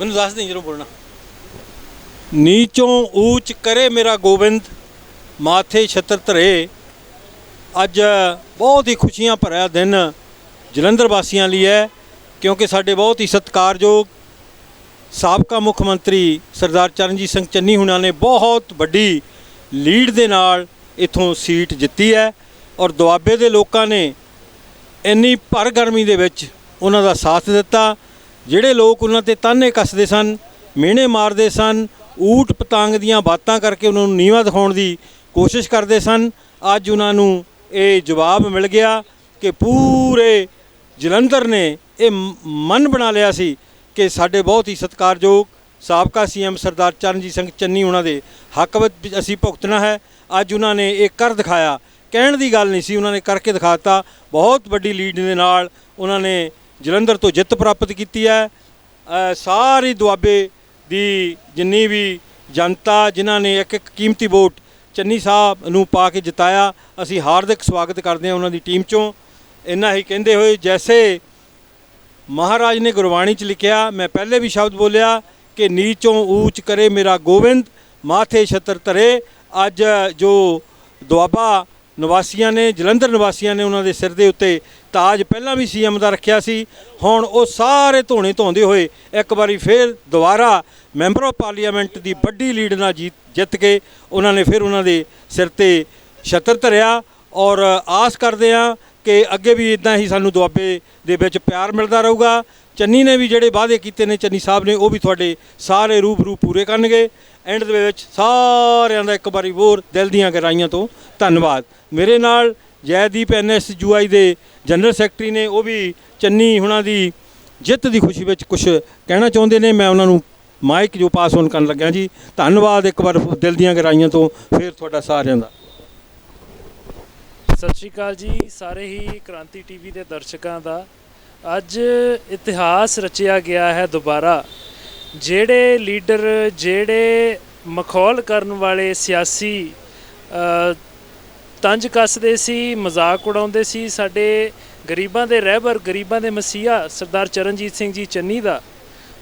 ਮੈਨੂੰ ਦੱਸ ਦੇ ਜਦੋਂ ਬੋਲਣਾ। ਨੀਚੋਂ ਊਚ ਕਰੇ ਮੇਰਾ ਗੋਬਿੰਦ, ਮਾਥੇ ਛਤਰ ਧਰੇ। ਅੱਜ ਬਹੁਤ ਹੀ ਖੁਸ਼ੀਆਂ ਭਰਿਆ ਦਿਨ ਜਲੰਧਰ ਵਾਸੀਆਂ ਲਈ ਹੈ, ਕਿਉਂਕਿ ਸਾਡੇ ਬਹੁਤ ਹੀ ਸਤਿਕਾਰਯੋਗ ਸਾਬਕਾ ਮੁੱਖ ਮੰਤਰੀ ਸਰਦਾਰ ਚਰਨਜੀਤ ਸਿੰਘ ਚੰਨੀ ਹੁਣਾਂ ਨੇ ਬਹੁਤ ਵੱਡੀ ਲੀਡ ਦੇ ਨਾਲ ਇਥੋਂ ਸੀਟ ਜਿੱਤੀ ਹੈ ਔਰ ਦੁਆਬੇ ਦੇ ਲੋਕਾਂ ਨੇ ਇੰਨੀ ਭਰ ਗਰਮੀ ਦੇ ਵਿੱਚ ਉਹਨਾਂ ਦਾ ਸਾਥ ਦਿੱਤਾ। ਜਿਹੜੇ ਲੋਕ ਉਹਨਾਂ ਤੇ ਤਾਨੇ ਕੱਸਦੇ ਸਨ, ਮਿਹਣੇ ਮਾਰਦੇ ਸਨ, ਊਟ ਪਤੰਗ ਦੀਆਂ ਬਾਤਾਂ ਕਰਕੇ ਉਹਨਾਂ ਨੂੰ ਨੀਵਾ ਦਿਖਾਉਣ ਦੀ ਕੋਸ਼ਿਸ਼ ਕਰਦੇ ਸਨ, ਅੱਜ ਉਹਨਾਂ ਨੂੰ ਇਹ ਜਵਾਬ ਮਿਲ ਗਿਆ ਕਿ ਪੂਰੇ ਜਲੰਧਰ ਨੇ ਇਹ ਮ- ਮਨ ਬਣਾ ਲਿਆ ਸੀ ਕਿ ਸਾਡੇ ਬਹੁਤ ਹੀ ਸਤਿਕਾਰਯੋਗ ਸਾਬਕਾ ਸੀਐਮ ਸਰਦਾਰ ਚਰਨਜੀਤ ਸਿੰਘ ਚੰਨੀ ਉਹਨਾਂ ਦੇ ਹੱਕ ਵਿੱਚ ਅਸੀਂ ਭੁਗਤਣਾ ਹੈ। ਅੱਜ ਉਹਨਾਂ ਨੇ ਇਹ ਕਰ ਦਿਖਾਇਆ। ਕਹਿਣ ਦੀ ਗੱਲ ਨਹੀਂ ਸੀ, ਉਹਨਾਂ ਨੇ ਕਰਕੇ ਦਿਖਾਤਾ ਬਹੁਤ ਵੱਡੀ ਲੀਡ ਦੇ ਨਾਲ ਉਹਨਾਂ ਨੇ ਜਲੰਧਰ ਤੋਂ ਜਿੱਤ ਪ੍ਰਾਪਤ ਕੀਤੀ ਹੈ। ਸਾਰੀ ਦੁਆਬੇ ਦੀ ਜਿੰਨੀ ਵੀ ਜਨਤਾ, ਜਿਨ੍ਹਾਂ ਨੇ ਇੱਕ ਇੱਕ ਕੀਮਤੀ ਵੋਟ ਚੰਨੀ ਸਾਹਿਬ ਨੂੰ ਪਾ ਕੇ ਜਿਤਾਇਆ, ਅਸੀਂ ਹਾਰਦਿਕ ਸਵਾਗਤ ਕਰਦੇ ਹਾਂ ਉਹਨਾਂ ਦੀ ਟੀਮ ਚੋਂ। ਇੰਨਾ ਹੀ ਕਹਿੰਦੇ ਹੋਏ, ਜੈਸੇ ਮਹਾਰਾਜ ਨੇ ਗੁਰਬਾਣੀ ਚ ਲਿਖਿਆ, ਮੈਂ ਪਹਿਲੇ ਵੀ ਸ਼ਬਦ ਬੋਲਿਆ ਕਿ ਨੀਚੋਂ ਊਚ ਕਰੇ ਮੇਰਾ ਗੋਬਿੰਦ ਮਾਥੇ ਛਤਰ ਧਰੇ। ਅੱਜ ਜੋ ਦੁਆਬਾ ਨਿਵਾਸੀਆਂ ਨੇ, ਜਲੰਧਰ ਨਿਵਾਸੀਆਂ ਨੇ ਉਹਨਾਂ ਦੇ ਸਿਰ ਦੇ ਉੱਤੇ ਤਾਜ ਪਹਿਲਾਂ ਵੀ ਸੀਐਮ ਦਾ ਰੱਖਿਆ ਸੀ। ਹੁਣ ਉਹ ਸਾਰੇ ਧੋਣੇ ਧੋਂਦੇ ਹੋਏ ਇੱਕ ਵਾਰੀ ਫੇਰ ਦੁਬਾਰਾ ਮੈਂਬਰ ਆਫ ਪਾਰਲੀਮੈਂਟ ਦੀ ਵੱਡੀ ਲੀਡ ਨਾਲ ਜੀਤ ਜਿੱਤ ਕੇ ਉਹਨਾਂ ਨੇ ਫਿਰ ਉਹਨਾਂ ਦੇ ਸਿਰ ਤੇ ਛਤਰ ਧਰਿਆ ਔਰ ਆਸ ਕਰਦੇ ਆ ਕਿ ਅੱਗੇ ਵੀ ਇਦਾਂ ਹੀ ਸਾਨੂੰ ਦੁਆਬੇ ਦੇ ਵਿੱਚ ਪਿਆਰ ਮਿਲਦਾ ਰਹੂਗਾ। ਚੰਨੀ ਨੇ ਵੀ ਜਿਹੜੇ ਵਾਅਦੇ ਕੀਤੇ ਨੇ, ਚੰਨੀ ਸਾਹਿਬ ਨੇ, ਉਹ ਵੀ ਤੁਹਾਡੇ ਸਾਰੇ ਰੂਬਰੂ ਪੂਰੇ ਕਰਨਗੇ। ਐਂਡ ਦੇ ਵਿੱਚ ਸਾਰਿਆਂ ਦਾ ਇੱਕ ਵਾਰੀ ਹੋਰ ਦਿਲ ਦੀਆਂ ਗਹਿਰਾਈਆਂ ਤੋਂ ਧੰਨਵਾਦ। ਮੇਰੇ ਨਾਲ ਜੈਦੀਪ ਐਨਐਸ ਯੂਆਈ ਦੇ ਜਨਰਲ ਸੈਕਟਰੀ ਨੇ, ਉਹ ਵੀ ਚੰਨੀ ਹੁਣਾਂ ਦੀ ਜਿੱਤ ਦੀ ਖੁਸ਼ੀ ਵਿੱਚ ਕੁਝ ਕਹਿਣਾ ਚਾਹੁੰਦੇ ਨੇ। ਮੈਂ ਉਹਨਾਂ ਨੂੰ ਮਾਈਕ ਜੋ ਪਾਸ ਹੋਣ ਕਰਨ ਲੱਗਿਆ ਜੀ, ਧੰਨਵਾਦ ਇੱਕ ਵਾਰ ਦਿਲ ਦੀਆਂ ਗਹਿਰਾਈਆਂ ਤੋਂ, ਫਿਰ ਤੁਹਾਡਾ ਸਾਰਿਆਂ ਦਾ। ਸਤਿ ਸ਼੍ਰੀ ਅਕਾਲ ਜੀ, ਸਾਰੇ ਹੀ ਕ੍ਰਾਂਤੀ ਟੀਵੀ ਦੇ ਦਰਸ਼ਕਾਂ ਦਾ। ਅੱਜ ਇਤਿਹਾਸ ਰਚਿਆ ਗਿਆ ਹੈ ਦੁਬਾਰਾ। ਜਿਹੜੇ ਲੀਡਰ, ਜਿਹੜੇ ਮਖੌਲ ਕਰਨ ਵਾਲੇ ਸਿਆਸੀ ਤੰਜ ਕੱਸਦੇ ਸੀ, ਮਜ਼ਾਕ ਉਡਾਉਂਦੇ ਸੀ, ਸਾਡੇ ਗਰੀਬਾਂ ਦੇ ਰਹਿਬਰ, ਗਰੀਬਾਂ ਦੇ ਮਸੀਹਾ ਸਰਦਾਰ ਚਰਨਜੀਤ ਸਿੰਘ ਜੀ ਚੰਨੀ ਦਾ,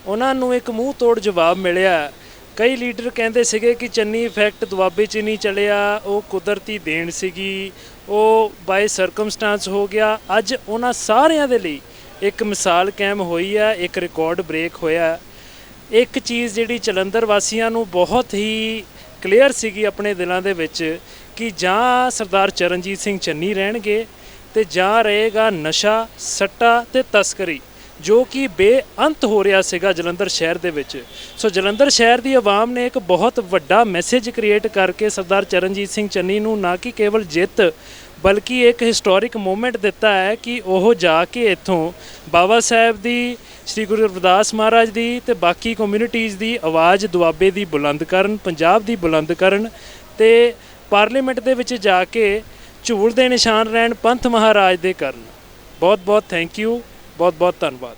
ਉਹਨਾਂ ਨੂੰ ਇੱਕ ਮੂੰਹ ਤੋੜ ਜਵਾਬ ਮਿਲਿਆ। ਕਈ ਲੀਡਰ ਕਹਿੰਦੇ ਸੀਗੇ ਕਿ ਚੰਨੀ ਇਫੈਕਟ ਦੁਆਬੇ 'ਚ ਨਹੀਂ ਚਲਿਆ, ਉਹ ਕੁਦਰਤੀ ਦੇਣ ਸੀਗੀ, ਉਹ ਬਾਈ ਸਰਕਮਸਟੈਂਸ ਹੋ ਗਿਆ। ਅੱਜ ਉਹਨਾਂ ਸਾਰਿਆਂ ਦੇ ਲਈ ਇੱਕ ਮਿਸਾਲ ਕਾਇਮ ਹੋਈ ਹੈ ਇੱਕ ਰਿਕਾਰਡ ਬ੍ਰੇਕ ਹੋਇਆ। ਇੱਕ ਚੀਜ਼ ਜਿਹੜੀ ਜਲੰਧਰ ਵਾਸੀਆਂ ਨੂੰ ਬਹੁਤ ਹੀ ਕਲੀਅਰ ਸੀਗੀ ਆਪਣੇ ਦਿਲਾਂ ਦੇ ਵਿੱਚ ਕਿ ਜਾਂ ਸਰਦਾਰ ਚਰਨਜੀਤ ਸਿੰਘ ਚੰਨੀ ਰਹਿਣਗੇ ਤੇ ਜਾਂ ਰਹੇਗਾ ਨਸ਼ਾ, ਸੱਟਾ ਤੇ ਤਸਕਰੀ, ਜੋ ਕਿ ਬੇਅੰਤ ਹੋ ਰਿਹਾ ਸੀਗਾ ਜਲੰਧਰ ਸ਼ਹਿਰ ਦੇ ਵਿੱਚ। ਸੋ ਜਲੰਧਰ ਸ਼ਹਿਰ ਦੀ ਆਵਾਮ ਨੇ ਇੱਕ ਬਹੁਤ ਵੱਡਾ ਮੈਸੇਜ ਕ੍ਰੀਏਟ ਕਰਕੇ ਸਰਦਾਰ ਚਰਨਜੀਤ ਸਿੰਘ ਚੰਨੀ ਨੂੰ ਨਾ ਕਿ ਕੇਵਲ ਜਿੱਤ ਬਲਕਿ ਇੱਕ ਹਿਸਟੋਰਿਕ ਮੂਮੈਂਟ ਦਿੱਤਾ ਹੈ ਕਿ ਉਹ ਜਾ ਕੇ ਇੱਥੋਂ ਬਾਬਾ ਸਾਹਿਬ ਦੀ, ਸ੍ਰੀ ਗੁਰੂ ਰਵਿਦਾਸ ਮਹਾਰਾਜ ਦੀ ਤੇ ਬਾਕੀ ਕਮਿਊਨਿਟੀਜ਼ ਦੀ ਆਵਾਜ਼ ਦੁਆਬੇ ਦੀ ਬੁਲੰਦ ਕਰਨ, ਪੰਜਾਬ ਦੀ ਬੁਲੰਦ ਕਰਨ ਤੇ ਪਾਰਲੀਮੈਂਟ ਦੇ ਵਿੱਚ ਜਾ ਕੇ ਝੂਲ ਦੇ ਨਿਸ਼ਾਨ ਰਹਿਣ ਪੰਥ ਮਹਾਰਾਜ ਦੇ ਕਰਨ। ਬਹੁਤ ਬਹੁਤ ਥੈਂਕ ਯੂ ਬਹੁਤ ਬਹੁਤ ਧੰਨਵਾਦ।